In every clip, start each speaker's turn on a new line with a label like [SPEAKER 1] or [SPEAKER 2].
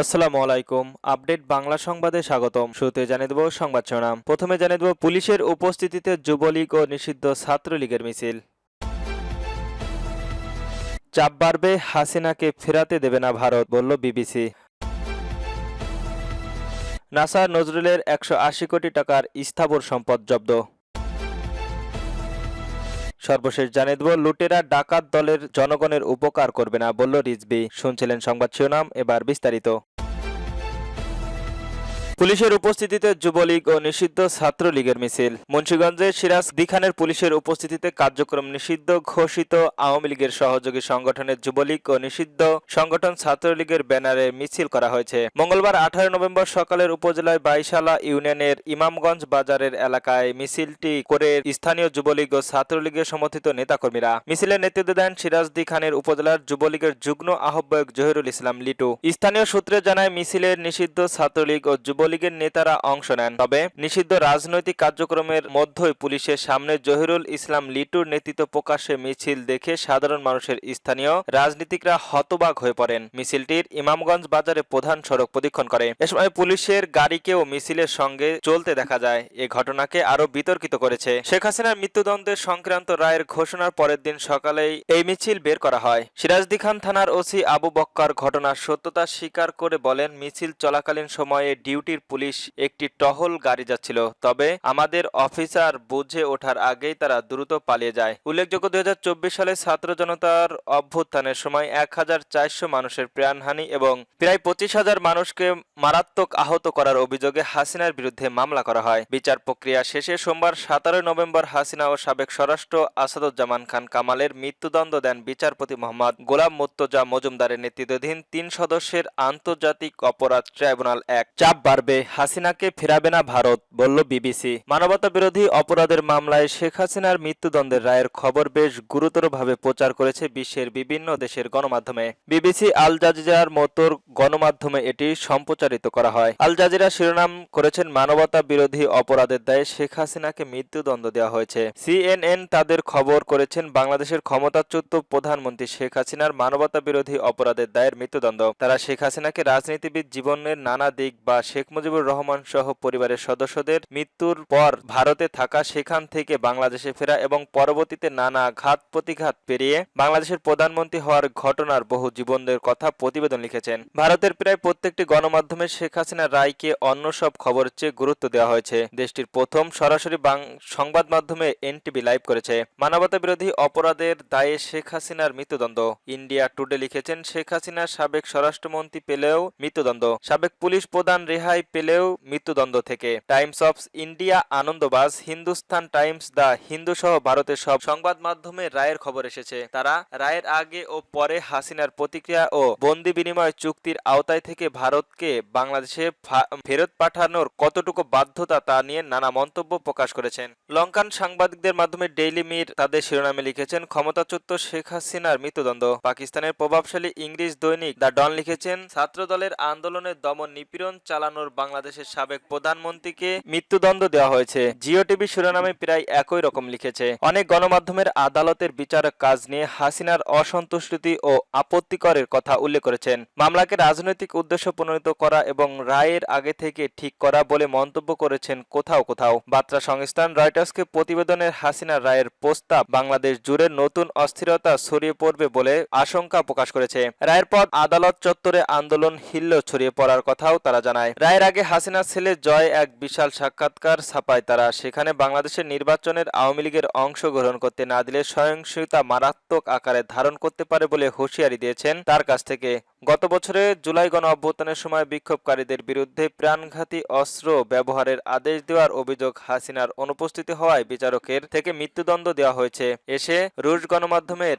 [SPEAKER 1] আসসালামু আলাইকুম। আপডেট বাংলা সংবাদে স্বাগতম। শুরুতে জানিয়ে দেব সংবাদ শিরোনাম। প্রথমে জানিয়ে দেব পুলিশের উপস্থিতিতে যুবলীগ ও নিষিদ্ধ ছাত্রলীগের মিছিল। চাপ বাড়বে, হাসিনাকে ফেরাতে দেবে না ভারত, বলল বিবিসি। নাসার নজরুলের একশো আশি কোটি টাকার স্থাবর সম্পদ জব্দ। সর্বশেষ জানিয়ে দেব, লুটেরা ডাকাত দলের জনগণের উপকার করবে না বলল রিজবি শুনছিলেন সংবাদ শিরোনাম, এবার বিস্তারিত। পুলিশের উপস্থিতিতে যুবলীগ ও নিষিদ্ধ ছাত্রলীগের মিছিল। মুন্সিগঞ্জে সিরাজ দিখানের পুলিশের উপস্থিতিতে কার্যক্রম নিষিদ্ধ, ঘোষিত আওয়ামী লীগের সহযোগী সংগঠনের যুবলীগ ও নিষিদ্ধ সংগঠন ছাত্রলীগের ব্যানারে মিছিল করা হয়েছে। মঙ্গলবার আঠারো নভেম্বর সকালের উপজেলায় বাইশালা ইউনিয়নের ইমামগঞ্জ বাজারের এলাকায় মিছিলটি করে স্থানীয় যুবলীগ ও ছাত্রলীগের সমর্থিত নেতাকর্মীরা মিছিলের নেতৃত্ব দেন সিরাজদি খানের উপজেলার যুবলীগের যুগ্ম আহ্বায়ক জহিরুল ইসলাম লিটু। স্থানীয় সূত্রে জানায়, মিছিলের নিষিদ্ধ ছাত্রলীগ ও যুবলীগের নেতারা অংশ নেন। তবে নিষিদ্ধ রাজনৈতিক কার্যক্রমের মধ্যেই পুলিশের সামনে জহিরুল ইসলাম লিটুর নেতৃত্ব প্রকাশ্যে মিছিল দেখে সাধারণ মানুষের স্থানীয় রাজনীতিকরা হতবাক হয়ে পড়েন। মিছিলটির ইমামগঞ্জ বাজারে প্রধান সড়ক প্রদক্ষিণ করে। এ সময় পুলিশের গাড়িকেও মিছিলের সঙ্গে চলতে দেখা যায়। এ ঘটনাকে আরও বিতর্কিত করেছে। শেখ হাসিনার মৃত্যুদণ্ডের সংক্রান্ত রায়ের ঘোষণার পরের দিন সকালেই এই মিছিল বের করা হয়। সিরাজদি খান থানার ওসি আবু বক্কর ঘটনার সত্যতা স্বীকার করে বলেন, মিছিল চলাকালীন সময়ে ডিউটির পুলিশ একটি টহল গাড়ি যাচ্ছিল, তবে আমাদের অফিসার বুঝে ওঠার আগেই তারা দ্রুত পালিয়ে যায়। উল্লেখযোগ্য দুই সালে ছাত্র জনতার অভ্যুত্থানের সময় এক হাজার চারশো মানুষের প্রাণহানি এবং প্রায় পঁচিশ হাজার মানুষকে মারাত্মক আহত করার অভিযোগে হাসিনার বিরুদ্ধে মামলা করা হয়। বিচার প্রক্রিয়া শেষে সোমবার সতেরোই নভেম্বর হাসিনা ও সাবেক স্বরাষ্ট্র আসাদুজ্জামান খান কামালের মৃত্যুদণ্ড দেন বিচারপতি মোহাম্মদ গোলাম মুর্তজা মজুমদারের নেতৃত্বাধীন তিন সদস্যের আন্তর্জাতিক অপরাধ ট্রাইব্যুনাল এক। চাপ বাড়বে হাসিনাকে ফেরাবে না ভারত, বলল বিবিসি। মানবতা বিরোধী অপরাধের মামলায় শেখ হাসিনার মৃত্যুদণ্ডের রায়ের খবর বেশ গুরুতরভাবে প্রচার করেছে বিশ্বের বিভিন্ন দেশের গণমাধ্যমে। বিবিসি আল জাজিরার মতোর গণমাধ্যমে এটি সম্প্রচারিত করা হয়। আল জাজিরা শিরোনাম করেছেন, মানবতা বিরোধী অপরাধের দায়ে শেখ হাসিনাকে মৃত্যুদণ্ড দেওয়া হয়েছে। সিএনএন তাদের খবর করেছেন, বাংলাদেশের ক্ষমতাচ্যুত প্রধানমন্ত্রী শেখ হাসিনার মানবতা বিরোধী অপরাধের দায়ের মৃত্যুদণ্ড। তারা শেখ হাসিনাকে রাজনীতিবিদ জীবনের নানা দিক বা শেখ মুজিবুর রহমান সহ পরিবারের সদস্যদের মৃত্যুর পর ভারতে থাকা সেখান থেকে বাংলাদেশে ফেরা এবং পরবর্তীতে নানা ঘাত প্রতিঘাত পেরিয়ে বাংলাদেশের প্রধানমন্ত্রী হওয়ার ঘটনার বহু জীবনদের কথা প্রতিবেদন লিখেছেন। ভারতের প্রায় প্রত্যেকটি গণমাধ্যমে শেখ হাসিনা রায়কে অন্য সব খবরের চেয়ে গুরুত্ব দেওয়া হয়েছে। দেশটির প্রথম সরাসরি সংবাদ মাধ্যমে এনটিভি লাইভ করেছে। মানবতা বিরোধী অপরাধের দায়ে শেখ হাসিনার মৃত্যুদণ্ড। ইন্ডিয়া টুডে লিখেছেন, শেখ হাসিনা সাবেক স্বরাষ্ট্রমন্ত্রী পেলেও মৃত্যুদণ্ড। সাবেক পুলিশ প্রধান রেহাই পেলেও মৃত্যুদণ্ড থেকে। Times of India Anandabazar, Hindustan Times the Hindu সহ ভারতের সব সংবাদ মাধ্যমে রায়ের খবর এসেছে। তারা রায়ের আগে ও পরে হাসিনার প্রতিক্রিয়া ও বন্দি বিনিময় চুক্তির আওতায় থেকে ভারতকে বাংলাদেশে ফেরত পাঠানোর কতটুকু বাধ্যতা তা নিয়ে নানা মন্তব্য প্রকাশ করেছেন। লঙ্কান সাংবাদিকদের মাধ্যমে ডেইলি মির তাদের শিরোনামে লিখেছেন, ক্ষমতাচ্যুত শেখ হাসিনার মৃত্যুদণ্ড। পাকিস্তানের প্রভাবশালী ইংরেজ দৈনিক দ্য ডন লিখেছেন ছাত্র দলের আন্দোলনের দমন নিপীড়ন চালানোর বাংলাদেশের সাবেক প্রধানমন্ত্রীকে মৃত্যুদণ্ড দেওয়া হয়েছে। জিও টিভি শিরোনামে প্রায় একই রকম লিখেছে, অনেক গণমাধ্যমের আদালতের বিচারক কাজ নিয়ে হাসিনার অসন্তুষ্টি ও আপত্তিকরের কথা উল্লেখ করেছেন। মামলাকে রাজনৈতিক উদ্দেশ্য প্রণোদিত করা এবং রায়ের আগে থেকে ঠিক করা বলে মন্তব্য করেছেন কোথাও কোথাও। বার্তা সংস্থান রয়টার্সকে প্রতিবেদনের হাসিনা রায়ের প্রস্তাব বাংলাদেশ জুড়ে নতুন অস্থিরতা ছড়িয়ে পড়বে বলে আশঙ্কা প্রকাশ করেছে। রায়ের পর আদালত চত্বরে আন্দোলন হিল্ল ছড়িয়ে পড়ার কথাও তারা জানায়। রায়ের আগে হাসিনার ছেলে জয় এক বিশাল সাক্ষাৎকার ছাপায় তারা। সেখানে বাংলাদেশের নির্বাচনের আওয়ামী লীগের অংশগ্রহণ করতে না দিলে সহিংসতা মারাত্মক আকারে ধারণ করতে পারে বলে হুঁশিয়ারি দিয়েছেন তার কাছ থেকে। গত বছরে জুলাই গণ অভ্যুত্থানের সময় বিক্ষোভকারীদের বিরুদ্ধে প্রাণঘাতী অস্ত্র ব্যবহারের আদেশ দেওয়ার অভিযোগ হাসিনার অনুপস্থিতি হওয়ায় বিচারকের থেকে মৃত্যুদণ্ড দেওয়া হয়েছে। এসে রুশ গণমাধ্যমের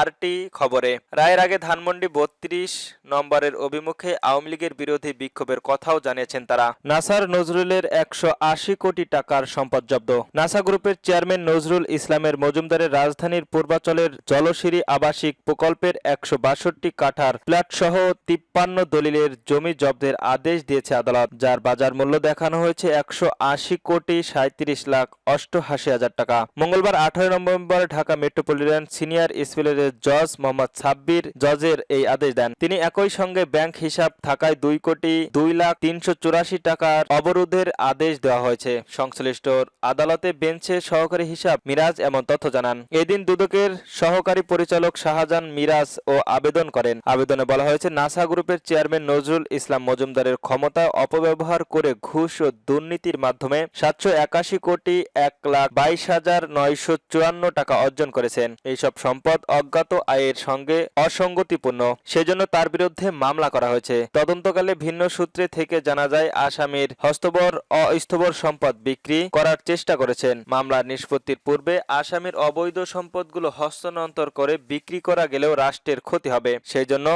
[SPEAKER 1] আরটি খবরে, রায়ের আগে ধানমন্ডি বত্রিশ নম্বরের অভিমুখে আওয়ামী লীগের বিরোধী বিক্ষোভের কথাও জানিয়েছেন তারা। নাসার নজরুলের একশো আশি কোটি টাকার সম্পদ জব্দ। নাসা গ্রুপের চেয়ারম্যান নজরুল ইসলামের মজুমদারের রাজধানীর পূর্বাচলের জলশিরি আবাসিক প্রকল্পের একশো বাষট্টি কাঠার প্ল্যাটসহ সহ তিপ্পান্ন দলিলের জমি জব্দের আদেশ দিয়েছে আদালত, যার বাজার মূল্য দেখানো হয়েছে একশো আশি কোটি সাঁত্রিশ লাখ অষ্টআশি হাজার টাকা। মঙ্গলবার আঠারো নভেম্বর ঢাকা মেট্রোপলিটন সিনিয়র স্পিলের জজ মোহাম্মদ সাব্বির জজের এই আদেশ দেন। তিনি একই সঙ্গে ব্যাংক হিসাব থাকায় দুই কোটি দুই লাখ তিনশো চুরাশি টাকার অবরোধের আদেশ দেওয়া হয়েছে। সংশ্লিষ্ট আদালতে বেঞ্চে সহকারী হিসাব, মিরাজ এমন তথ্য জানান। এদিন দুদকের সহকারী পরিচালক শাহজাহান মিরাজ ও আবেদন করেন। আবেদনে বলা হয়েছে নাসা গ্রুপের চেয়ারম্যান নজরুল ইসলাম মজুমদারের ক্ষমতা অপব্যবহার করে ঘুষ ও দুর্নীতির মাধ্যমে সাতশো একাশি কোটি এক লাখ বাইশ হাজার নয়শো চুয়ান্ন টাকা অর্জন করেছেন। এইসব সম্পদ অজ্ঞাত আয়ের সঙ্গে অসঙ্গতিপূর্ণ। সেজন্য তার বিরুদ্ধে মামলা করা হয়েছে। তদন্তকালে ভিন্ন সূত্রে থেকে জানা যায়, আসামির হস্তবর অস্থবর সম্পদ বিক্রি করার চেষ্টা করেছেন। মামলার নিষ্পত্তির পূর্বে আসামির অবৈধ সম্পদগুলো হস্তান্তর করে বিক্রি করা গেলেও রাষ্ট্রের ক্ষতি হবে। সেই জন্য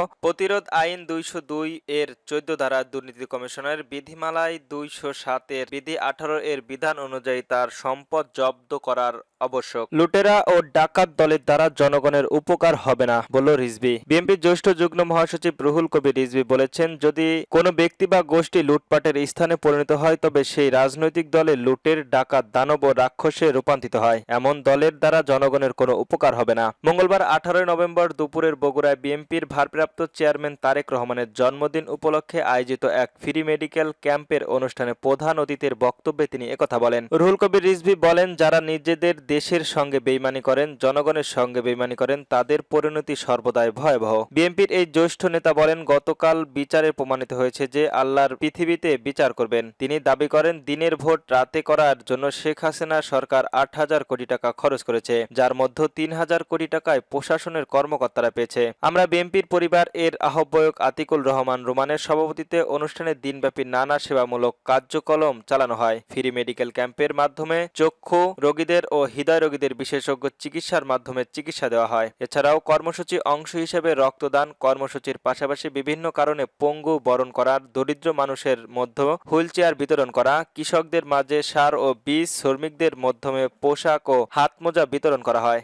[SPEAKER 1] প্রতিরোধ আইন দুইশো দুই এর চোদ্দ ধারা দুর্নীতি কমিশনের বিধিমালায় দুইশো সাতের বিধি আঠারো এর বিধান অনুযায়ী তার সম্পদ জব্দ করার আবশ্যক। লুটেরা ও ডাকাত দলের দ্বারা জনগণের উপকার হবে না, বলল রিজভি। বিএনপির জ্যেষ্ঠ যুগ্ম মহাসচিব রুহুল কবির রিজভি বলেছেন, যদি কোনো ব্যক্তি বা গোষ্ঠী লুটপাটের স্থানে পরিণত হয়, তবে সেই রাজনৈতিক দলে লুটের ডাকাত দানব ও রাক্ষসে রূপান্তরিত হয়। এমন দলের দ্বারা জনগণের কোনো উপকার হবে না। মঙ্গলবার আঠারোই নভেম্বর দুপুরের বগুড়ায় বিএনপির ভারপ্রাপ্ত চেয়ারম্যান তারেক রহমানের জন্মদিন উপলক্ষে আয়োজিত এক ফ্রি মেডিকেল ক্যাম্পের অনুষ্ঠানে প্রধান অতিথির বক্তব্যে তিনি একথা বলেন। রুহুল কবির রিজভি বলেন, যারা নিজেদের দেশের সঙ্গে বেইমানি করেন, জনগণের সঙ্গে বেইমানি করেন, তাদের পরিণতি সর্বদাই ভয়াবহ। বিএনপির এই জ্যেষ্ঠ নেতা বলেন, গতকাল বিচারে প্রমাণিত হয়েছে যে আল্লাহর পৃথিবীতে বিচার করবেন। তিনি দাবি করেন, দিনের ভোট রাতে করার জন্য শেখ হাসিনা সরকার আট হাজার কোটি টাকা খরচ করেছে, যার মধ্যে তিন হাজার কোটি টাকায় প্রশাসনের কর্মকর্তারা পেয়েছে। আমরা বিএনপির পরিবার এর আহ্বায়ক আতিকুল রহমান রোমানের সভাপতিতে অনুষ্ঠানে দিনব্যাপী নানা সেবামূলক কার্যকলম চালানো হয়। ফ্রি মেডিকেল ক্যাম্পের মাধ্যমে চক্ষু রোগীদের ও হৃদয় রোগীদের বিশেষজ্ঞ চিকিৎসার মাধ্যমে চিকিৎসা দেওয়া হয়। এছাড়াও কর্মসূচি অংশ হিসেবে রক্তদান, কর্মসূচির পাশাপাশি বিভিন্ন কারণে পঙ্গু বরণ করার দরিদ্র মানুষের মধ্যে হুইল চেয়ার বিতরণ করা, কৃষকদের মাঝে সার ও বীজ শ্রমিকদের মাধ্যমে পোশাক ও হাত মোজা বিতরণ করা হয়।